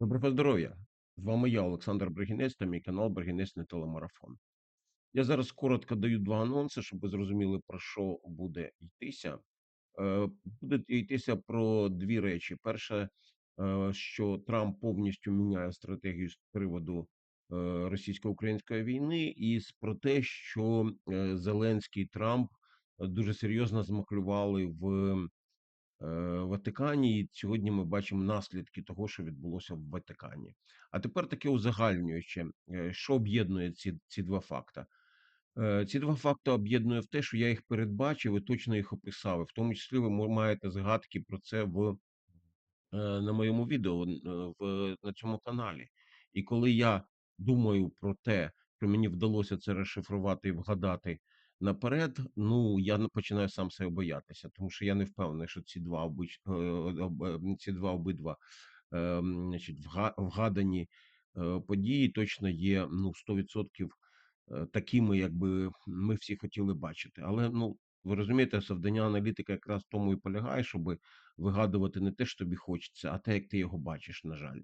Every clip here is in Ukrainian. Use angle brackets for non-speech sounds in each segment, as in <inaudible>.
Доброго здоров'я! З вами я, Олександр Бригінець та мій канал Бригінець не телемарафон. Я зараз коротко даю два анонси, щоб ви зрозуміли, про що буде йтися. Е, Буде йтися про дві речі. Перше, е, що Трамп повністю міняє стратегію з приводу е, російсько-української війни, і про те, що Зеленський Трамп дуже серйозно змаклювали в Ватикані. І сьогодні ми бачимо наслідки того, що відбулося в Ватикані. А тепер таке узагальнююче, е, що об'єднує ці, ці два факти. Е, Ці два факти об'єднує в те, що я їх передбачив і точно їх описав. В тому числі ви маєте згадки про це в е, на моєму відео е, в на цьому каналі. І коли я думаю про те, що мені вдалося це розшифрувати і вгадати наперед, ну я починаю сам себе боятися, тому що я не впевнений, що ці два обич... е, е, ці два обидва е, значить, вгадані події точно є ну 100% е, такими, якби ми всі хотіли бачити. Але ну ви розумієте, завдання аналітика якраз в тому і полягає, щоб вигадувати не те, що тобі хочеться, а те, як ти його бачиш, на жаль.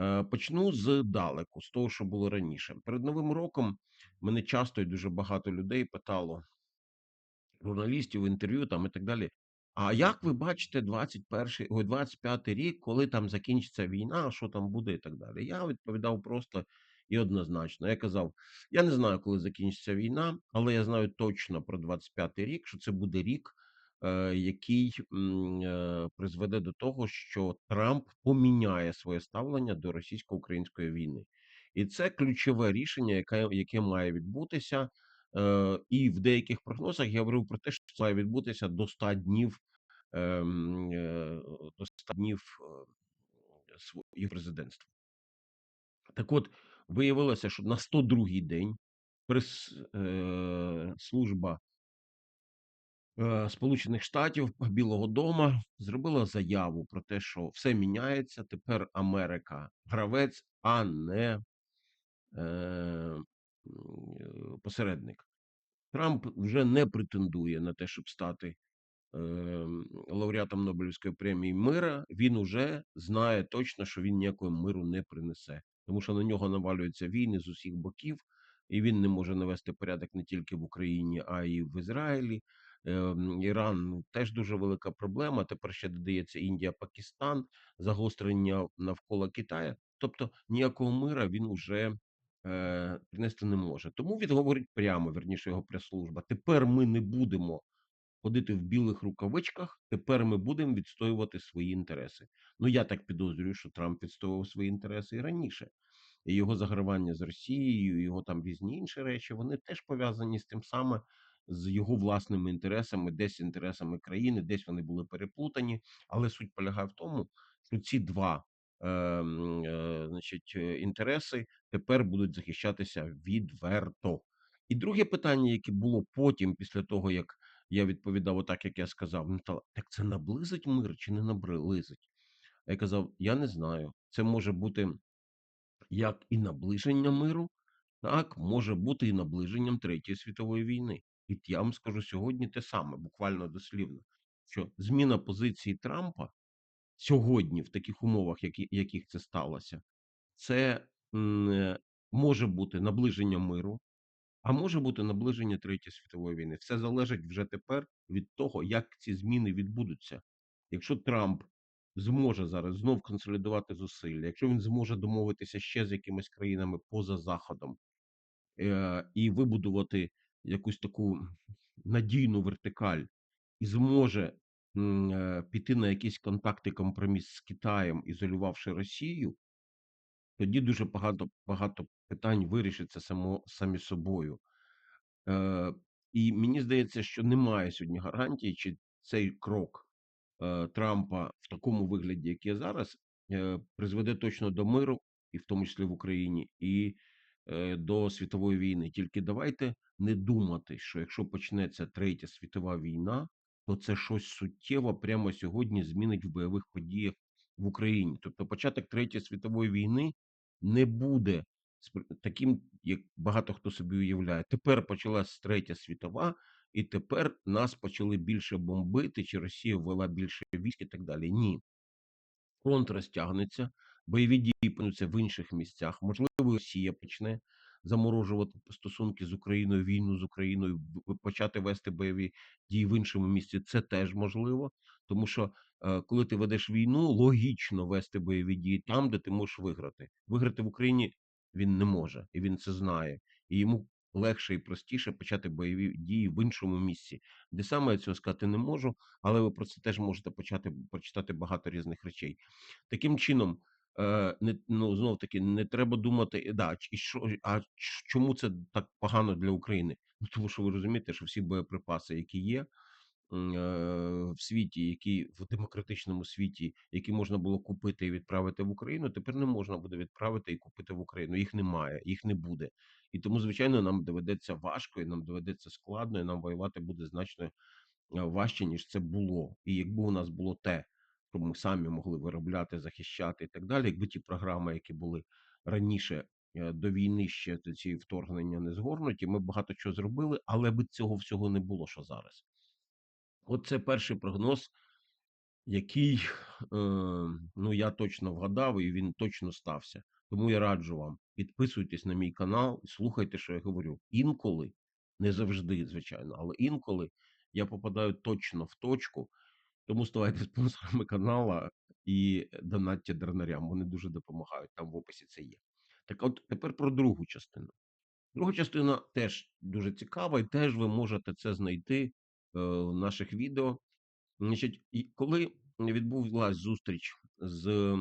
Е, Почну з далеку, з того, що було раніше. Перед Новим роком мене часто і дуже багато людей питало, журналістів, інтерв'ю там і так далі. А як ви бачите 21, ой, 25 рік, коли там закінчиться війна, що там буде і так далі? Я відповідав просто і однозначно. Я казав: я не знаю, коли закінчиться війна, але я знаю точно про 25 рік, що це буде рік, е, який е, призведе до того, що Трамп поміняє своє ставлення до російсько-української війни. І це ключове рішення, яке, яке має відбутися. Е, і в деяких прогнозах я говорив про те, що має відбутися до 100 днів, ем, до 100 днів е, президентства. Так от, виявилося, що на 102-й день прес-служба Сполучених Штатів <laughs> Білого Дома зробила заяву про те, що все міняється. Тепер Америка гравець, а не е, е, посередник. Трамп вже не претендує на те, щоб стати е, лауреатом Нобелівської премії мира. Він уже знає точно, що він ніякого миру не принесе, тому що на нього навалюються війни з усіх боків, і він не може навести порядок не тільки в Україні, а й в Ізраїлі. Е, м, Іран теж дуже велика проблема. Тепер ще додається Індія, Пакистан, загострення навколо Китаю. Тобто ніякого мира він уже е, принести не може. Тому він говорить прямо, верніше його прес-служба. Тепер ми не будемо ходити в білих рукавичках. Тепер ми будемо відстоювати свої інтереси. Ну я так підозрюю, що Трамп відстоював свої інтереси і раніше. І його загравання з Росією, його там різні інші речі, вони теж пов'язані з тим саме з його власними інтересами, десь інтересами країни, десь вони були переплутані. Але суть полягає в тому, що ці два е, е, значить, е, інтереси тепер будуть захищатися відверто. І друге питання, яке було потім, після того як я відповідав отак, як я сказав: так це наблизить мир чи не наблизить? Я казав: я не знаю. Це може бути як і наближення миру, так може бути і наближенням Третьої світової війни. І я вам скажу сьогодні те саме, буквально дослівно, що зміна позиції Трампа сьогодні, в таких умовах, які, яких це сталося, це е, може бути наближення миру, а може бути наближення Третьої світової війни. Все залежить вже тепер від того, як ці зміни відбудуться. Якщо Трамп зможе зараз знов консолідувати зусилля, якщо він зможе домовитися ще з якимись країнами поза заходом е, і вибудувати якусь таку надійну вертикаль, і зможе е, піти на якісь контакти, компроміс з Китаєм, ізолювавши Росію, тоді дуже багато багато питань вирішиться само самі собою. Е, і мені здається, що немає сьогодні гарантії, чи цей крок е, Трампа в такому вигляді, як є зараз, е, призведе точно до миру, і в тому числі в Україні, і до світової війни. Тільки давайте не думати, що якщо почнеться третя світова війна, то це щось суттєво прямо сьогодні змінить в бойових подіях в Україні. Тобто, початок третьої світової війни не буде таким, як багато хто собі уявляє. Тепер почалась третя світова, і тепер нас почали більше бомбити, чи Росія ввела більше військ і так далі. Ні, фронт розтягнеться, бойові дії почнуться в інших місцях. Можливо, Росія почне заморожувати стосунки з Україною, війну з Україною, почати вести бойові дії в іншому місці. Це теж можливо, тому що е, коли ти ведеш війну, логічно вести бойові дії там, де ти можеш виграти. Виграти в Україні він не може, і він це знає. І йому легше і простіше почати бойові дії в іншому місці. Де саме я цього сказати не можу, але ви про це теж можете почати прочитати багато різних речей. Таким чином, не ну знов таки не треба думати, е, да, і що а чому це так погано для України? Ну тому що ви розумієте, що всі боєприпаси, які є е, в світі, які в демократичному світі, які можна було купити і відправити в Україну, тепер не можна буде відправити і купити в Україну. Їх немає, їх не буде. І тому, звичайно, нам доведеться важко, і нам доведеться складно, і нам воювати буде значно е, важче, ніж це було. І якби у нас було те, що ми самі могли виробляти, захищати і так далі, якби ті програми, які були раніше е, до війни, ще до ці вторгнення не згорнуті, ми багато чого зробили, але би цього всього не було, що зараз. От це перший прогноз, який е, ну я точно вгадав, і він точно стався. Тому я раджу вам підписуйтесь на мій канал і слухайте, що я говорю. Інколи, не завжди, звичайно, але інколи я попадаю точно в точку. Тому ставайте спонсорами канала і донатьте дернарям. Вони дуже допомагають. Там в описі це є. Так, от тепер про другу частину. Друга частина теж дуже цікава, і теж ви можете це знайти е, в наших відео. Значить, коли відбулася зустріч з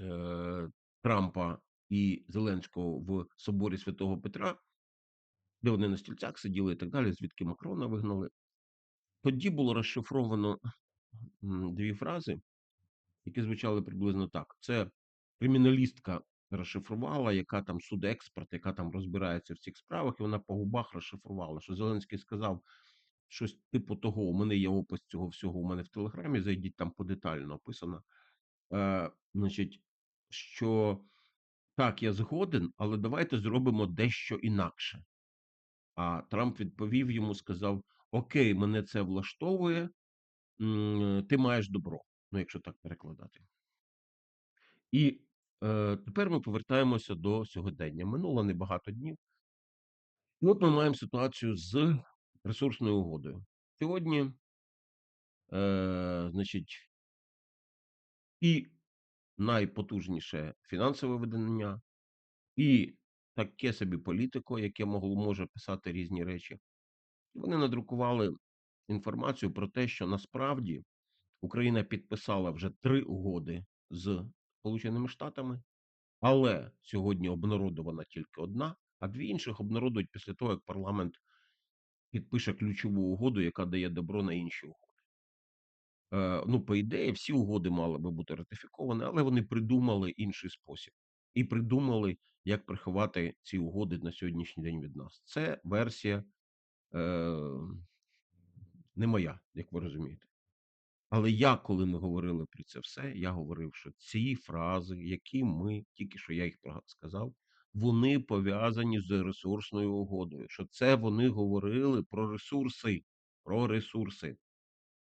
е, Трампа і Зеленського в соборі Святого Петра, де вони на стільцях сиділи і так далі, звідки Макрона вигнали, тоді було розшифровано дві фрази, які звучали приблизно так: це криміналістка розшифрувала, яка там судексперт, яка там розбирається в цих справах, і вона по губах розшифрувала, що Зеленський сказав щось типу того: у мене є опис цього всього у мене в телеграмі. Зайдіть там подетально описано. Е, значить, що так, я згоден, але давайте зробимо дещо інакше. А Трамп відповів йому, сказав: Окей, мене це влаштовує, ти маєш добро. Ну, якщо так перекладати. І е, тепер ми повертаємося до сьогодення. Минуло небагато днів. І от ми маємо ситуацію з ресурсною угодою. Сьогодні, е, значить, і найпотужніше фінансове видання, і таке собі політико, яке могло може писати різні речі. Вони надрукували інформацію про те, що насправді Україна підписала вже три угоди з Сполученими Штатами, але сьогодні обнародована тільки одна, а дві інших обнародують після того, як парламент підпише ключову угоду, яка дає добро на інші угоди. Е, ну, по ідеї, всі угоди мали би бути ратифіковані, але вони придумали інший спосіб і придумали, як приховати ці угоди на сьогоднішній день від нас. Це версія не моя, як ви розумієте. Але я, коли ми говорили про це все, я говорив, що ці фрази, які ми тільки що я їх сказав, вони пов'язані з ресурсною угодою. Що це вони говорили про ресурси, про ресурси,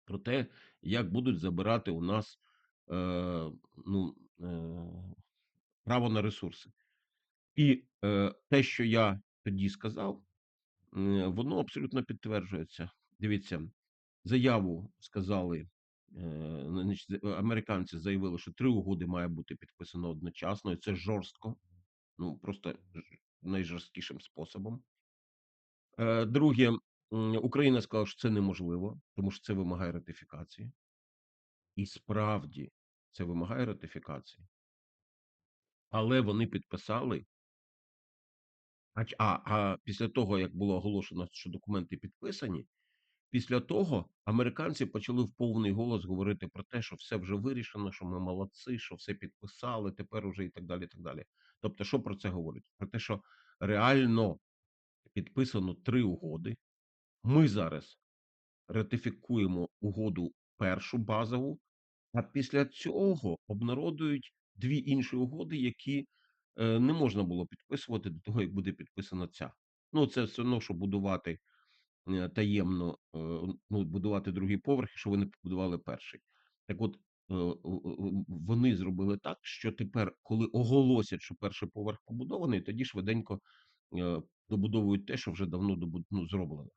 про те, як будуть забирати у нас е, ну, е, право на ресурси. І е, те, що я тоді сказав, воно абсолютно підтверджується. Дивіться, заяву сказали. е, Американці заявили, що три угоди має бути підписано одночасно, і це жорстко, ну просто найжорсткішим способом. Е, Друге, Україна сказала, що це неможливо, тому що це вимагає ратифікації. І справді це вимагає ратифікації. Але вони підписали. А, а, а після того, як було оголошено, що документи підписані, після того американці почали в повний голос говорити про те, що все вже вирішено, що ми молодці, що все підписали, тепер уже і так далі. і так далі. Тобто, що про це говорить? Про те, що реально підписано три угоди. Ми зараз ратифікуємо угоду першу базову, а після цього обнародують дві інші угоди, які е, не можна було підписувати до того, як буде підписана ця. Ну, це все одно, що будувати е, таємно, е, ну, будувати другий поверх, що вони побудували перший. Так от, вони зробили так, що тепер, коли оголосять, що перший поверх побудований, тоді швиденько добудовують те, що вже давно ну, зроблено.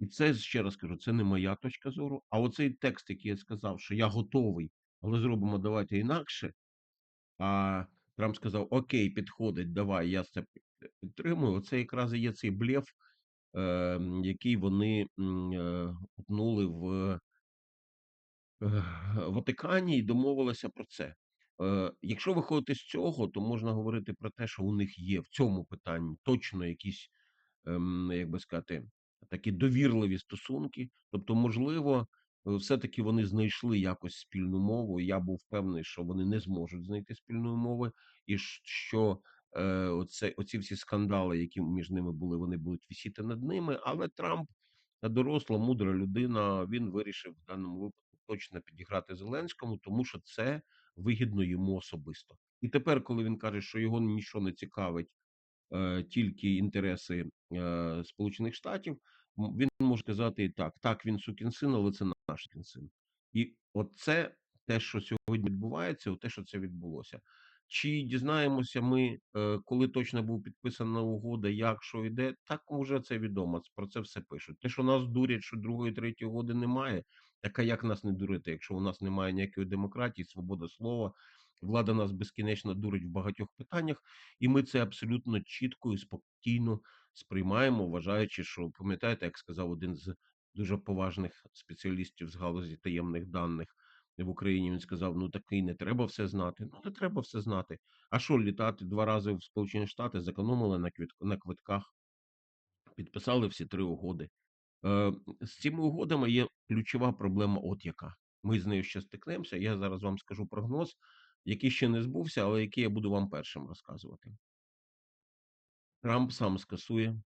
І це ще раз кажу, це не моя точка зору. А оцей текст, який я сказав, що я готовий, але зробимо давайте інакше. А Трамп сказав: Окей, підходить, давай, я це підтримую. Оце якраз є цей блеф, е, який вони е, утнули в е, Ватикані і домовилися про це. Е, Якщо виходити з цього, то можна говорити про те, що у них є в цьому питанні точно якісь ем, як би сказати, такі довірливі стосунки. Тобто, можливо, все-таки вони знайшли якось спільну мову. Я був впевнений, що вони не зможуть знайти спільної мови, і що е, оце, оці всі скандали, які між ними були, вони будуть висіти над ними. Але Трамп, доросла, мудра людина, він вирішив в даному випадку точно підіграти Зеленському, тому що це вигідно йому особисто. І тепер, коли він каже, що його нічого не цікавить е, тільки інтереси е, Сполучених Штатів, він може казати і так: так, він сукін син, але це наш сукін син. І оце те, що сьогодні відбувається, те, що це відбулося. Чи дізнаємося ми, е, коли точно був підписана угода, як що йде? Так вже це відомо. Про це все пишуть. Те, що нас дурять, що другої, третьої угоди немає. Так а як нас не дурити, якщо у нас немає ніякої демократії, свободи слова, влада нас безкінечно дурить в багатьох питаннях, і ми це абсолютно чітко і спокійно сприймаємо, вважаючи, що пам'ятаєте, як сказав один з дуже поважних спеціалістів з галузі таємних даних в Україні. Він сказав: ну такий не треба все знати. Ну не треба все знати. А що літати два рази в Сполучені Штати, зекономили на на квитках, підписали всі три угоди. Е, з цими угодами є ключова проблема. От яка ми з нею ще стикнемося. Я зараз вам скажу прогноз, який ще не збувся, але який я буду вам першим розказувати. Трамп сам скасує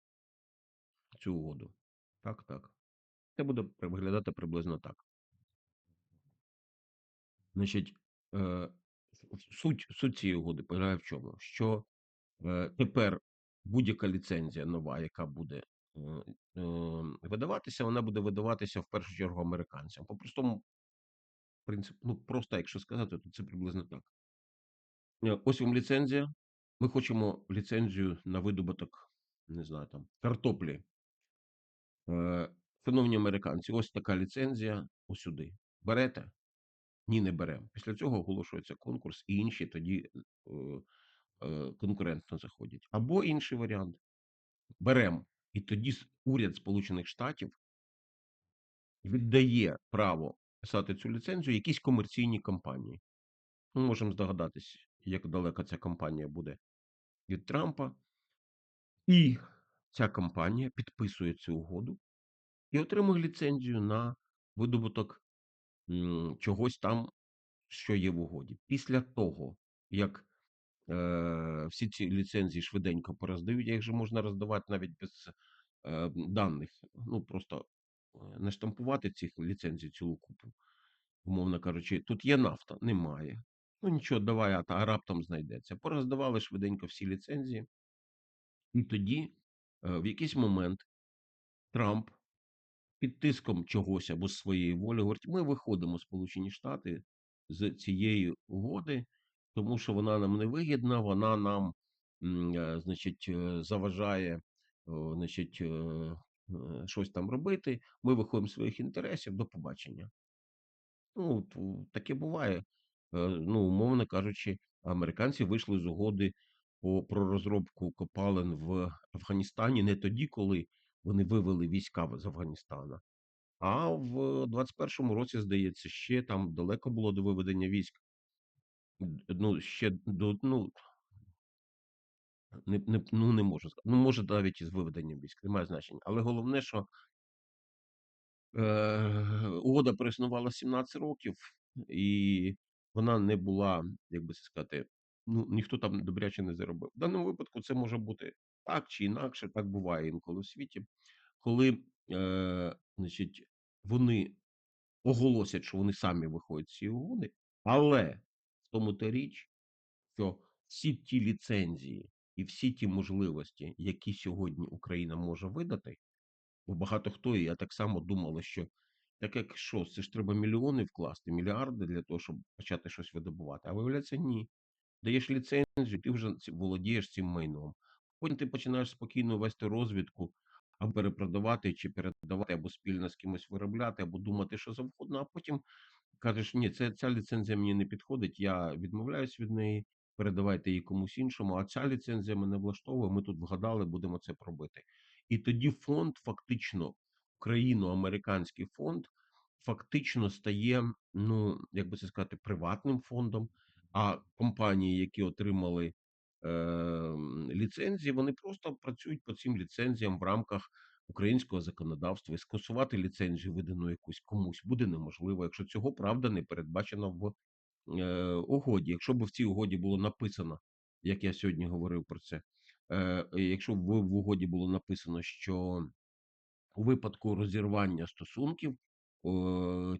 цю угоду. Так, так. Це буде виглядати приблизно так. Значить, е, суть, суть цієї угоди полягає в чому? Що е, тепер будь-яка ліцензія нова, яка буде видаватися, вона буде видаватися в першу чергу американцям. По простому принципу, ну просто якщо сказати, то це приблизно так. Е, Ось вам ліцензія. Ми хочемо ліцензію на видобуток, не знаю, там, картоплі Е, Шановні американці, ось така ліцензія усюди. Берете? Ні, не беремо. Після цього оголошується конкурс, і інші тоді е, е, конкурентно заходять. Або інший варіант. Беремо. І тоді уряд Сполучених Штатів віддає право писати цю ліцензію якійсь комерційній компанії. Ми можемо здогадатись, як далеко ця компанія буде від Трампа. І ця компанія підписує цю угоду і отримує ліцензію на видобуток чогось там, що є в угоді. Після того, як е, всі ці ліцензії швиденько пороздають, їх же можна роздавати навіть без е, даних. Ну просто е, не штампувати цих ліцензій цілу купу, умовно кажучи, тут є нафта, немає. Ну нічого, давай, а, та- а раптом знайдеться. Пороздавали швиденько всі ліцензії, і тоді е, в якийсь момент Трамп під тиском чогось або з своєї волі говорить, ми виходимо Сполучені Штати з цієї угоди, тому що вона нам не вигідна, вона нам, е, значить, е, заважає, значить, е, щось там робити. Ми виходимо з своїх інтересів до побачення. Ну, таке буває. Ну, умовно кажучи, американці вийшли з угоди про розробку копалин в Афганістані не тоді, коли вони вивели війська з Афганістана, а в 21-му році, здається, ще там далеко було до виведення військ. Ну, ще до, ну, не, не, ну, не можу сказати. Ну, може, навіть із виведенням військ, немає значення. Але головне, що е, угода проіснувала 17 років, і вона не була, як би це сказати, ну, ніхто там добряче не заробив. В даному випадку це може бути так чи інакше, так буває інколи в світі, коли е, значить, вони оголосять, що вони самі виходять з цієї угоди, але в тому та річ, що всі ті ліцензії і всі ті можливості, які сьогодні Україна може видати, бо багато хто, і я так само думали, що Так як що? Це ж треба мільйони вкласти, мільярди для того, щоб почати щось видобувати. А виявляється, ні. Даєш ліцензію, ти вже володієш цим майном. Потім ти починаєш спокійно вести розвідку, або перепродавати чи передавати, або спільно з кимось виробляти, або думати, що завгодно, а потім кажеш, ні, це, ця ліцензія мені не підходить, я відмовляюсь від неї, передавайте її комусь іншому, а ця ліцензія мене влаштовує, ми тут вгадали, будемо це пробити. І тоді фонд фактично, україно-американський фонд, фактично стає, ну, як би це сказати, приватним фондом, а компанії, які отримали ліцензії, вони просто працюють по цим ліцензіям в рамках українського законодавства і скасувати ліцензію, видану якусь комусь, буде неможливо, якщо цього правда не передбачено в е, угоді. Якщо б в цій угоді було написано, як я сьогодні говорив про це, е, якщо б в угоді було написано, що у випадку розірвання стосунків,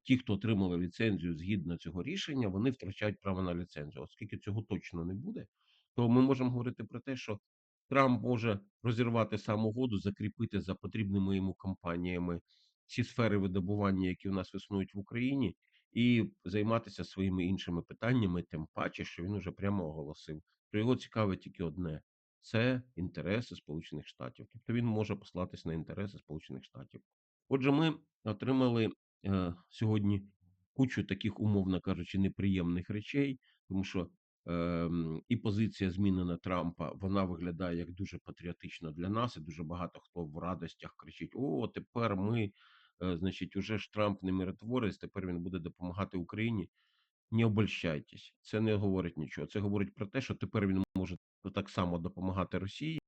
ті, хто отримали ліцензію згідно цього рішення, вони втрачають право на ліцензію. Оскільки цього точно не буде, то ми можемо говорити про те, що Трамп може розірвати сам угоду, закріпити за потрібними йому компаніями ці сфери видобування, які у нас існують в Україні, і займатися своїми іншими питаннями, тим паче, що він уже прямо оголосив, що його цікавить тільки одне це інтереси Сполучених Штатів. Тобто він може послатись на інтереси Сполучених Штатів. Отже, ми отримали е, сьогодні кучу таких, умовно кажучи, неприємних речей, тому що і позиція змінена Трампа вона виглядає як дуже патріотична для нас, і дуже багато хто в радостях кричить: О, тепер ми, е, значить, уже ж Трамп не миротворець, тепер він буде допомагати Україні. Не обольщайтесь, це не говорить нічого. Це говорить про те, що тепер він може так само допомагати Росії,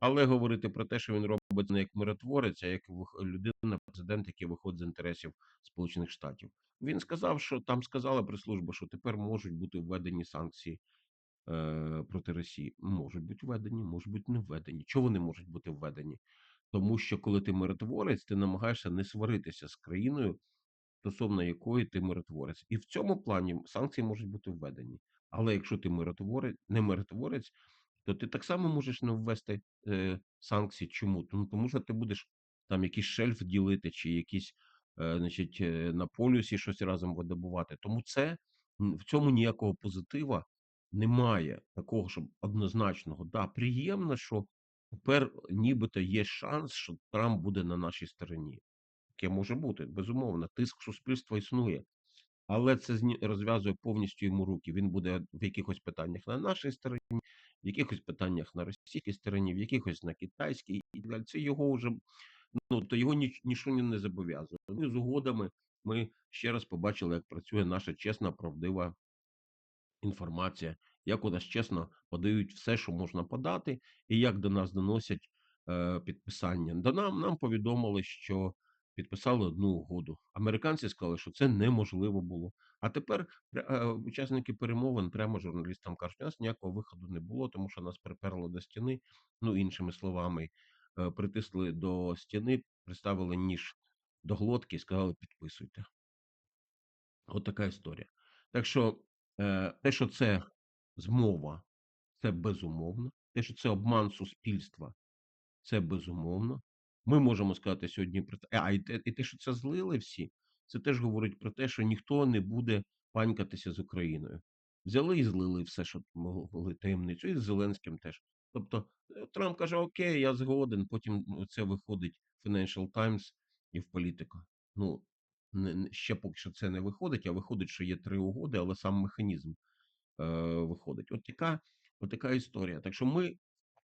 але говорити про те, що він робить не як миротворець, а як людина, президент, який виходить з інтересів Сполучених Штатів. Він сказав, що там сказала прес-служба, що тепер можуть бути введені санкції е, проти Росії. Можуть бути введені, можуть бути не введені. Чого вони можуть бути введені? Тому що коли ти миротворець, ти намагаєшся не сваритися з країною, стосовно якої ти миротворець. І в цьому плані санкції можуть бути введені. Але якщо ти миротворець, не миротворець, то ти так само можеш не ввести е, санкції. Чому? Тому, тому що ти будеш там якийсь шельф ділити, чи якісь, е, значить, е, на полюсі щось разом видобувати. Тому це в цьому ніякого позитива немає. Такого, щоб однозначного. Да, приємно, що тепер нібито є шанс, що Трамп буде на нашій стороні. Таке може бути, безумовно. Тиск суспільства існує, але це розв'язує повністю йому руки. Він буде в якихось питаннях на нашій стороні, в якихось питаннях на російській стороні, в якихось на китайській і далі. Це його вже ну то його ніч, нічого не зобов'язує. Ну, з угодами ми ще раз побачили, як працює наша чесна, правдива інформація, як у нас чесно подають все, що можна подати, і як до нас доносять е, підписання. До нам нам повідомили, що підписали одну угоду. Американці сказали, що це неможливо було. А тепер е, учасники перемовин прямо журналістам кажуть, у нас ніякого виходу не було, тому що нас приперло до стіни. Ну іншими словами, е, притисли до стіни, приставили ніж до глотки і сказали, підписуйте. От така історія. Так що е, те, що це змова, це безумовно. Те, що це обман суспільства, це безумовно. Ми можемо сказати сьогодні про те, а і те, і те, що це злили всі, це теж говорить про те, що ніхто не буде панькатися з Україною. Взяли і злили все, що могли таємницю, і з Зеленським теж. Тобто е, Трамп каже: Окей, я згоден. Потім ну, це виходить в Financial Times і в політика. Ну не- ще поки що це не виходить, а виходить, що є три угоди, але сам механізм е, виходить. От така, от така історія. Так що ми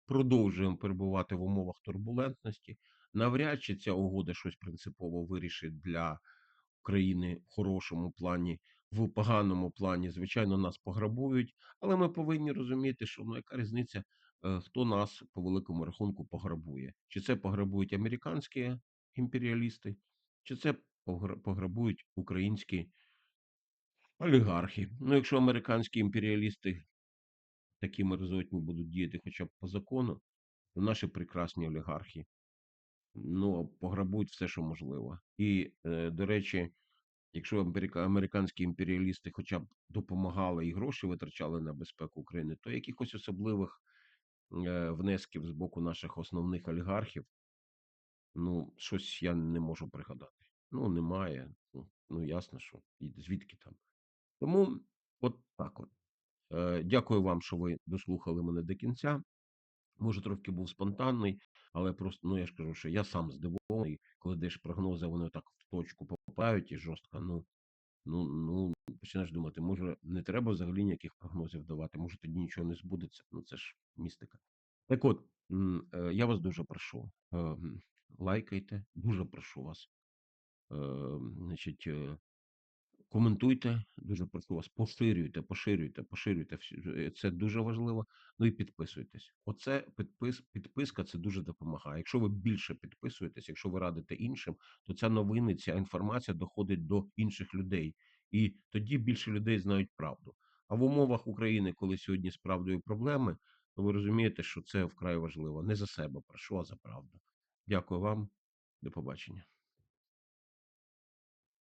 продовжуємо перебувати в умовах турбулентності. Навряд чи ця угода щось принципово вирішить для України в хорошому плані, в поганому плані. Звичайно, нас пограбують, але ми повинні розуміти, що ну яка різниця, е, хто нас по великому рахунку пограбує? Чи це пограбують американські імперіалісти, чи це пограбують українські олігархи? Ну, якщо американські імперіалісти такі мерзотні будуть діяти хоча б по закону, то наші прекрасні олігархи ну, пограбують все, що можливо. І, е, до речі, якщо американські імперіалісти хоча б допомагали і гроші витрачали на безпеку України, то якихось особливих е, внесків з боку наших основних олігархів, ну, щось я не можу пригадати. Ну, немає. Ну, ну ясно, що і звідки там. Тому от так от. Е, дякую вам, що ви дослухали мене до кінця. Може, трошки був спонтанний, але просто, ну я ж кажу, що я сам здивований, коли даєш прогнози, вони так в точку попадають і жорстко. Ну, ну, ну, починаєш думати, може, не треба взагалі ніяких прогнозів давати, може тоді нічого не збудеться. Ну, це ж містика. Так от, е, я вас дуже прошу, е, лайкайте, дуже прошу вас. Е, значить, е, Коментуйте, дуже прошу вас, поширюйте, поширюйте, поширюйте. е, Це дуже важливо. Ну і підписуйтесь. Оце підпис, підписка це дуже допомагає. Якщо ви більше підписуєтесь, якщо ви радите іншим, то ця новини, ця інформація доходить до інших людей. І тоді більше людей знають правду. А в умовах України, коли сьогодні з правдою проблеми, то ви розумієте, що це вкрай важливо. Не за себе прошу, а за правду. Дякую вам. До побачення.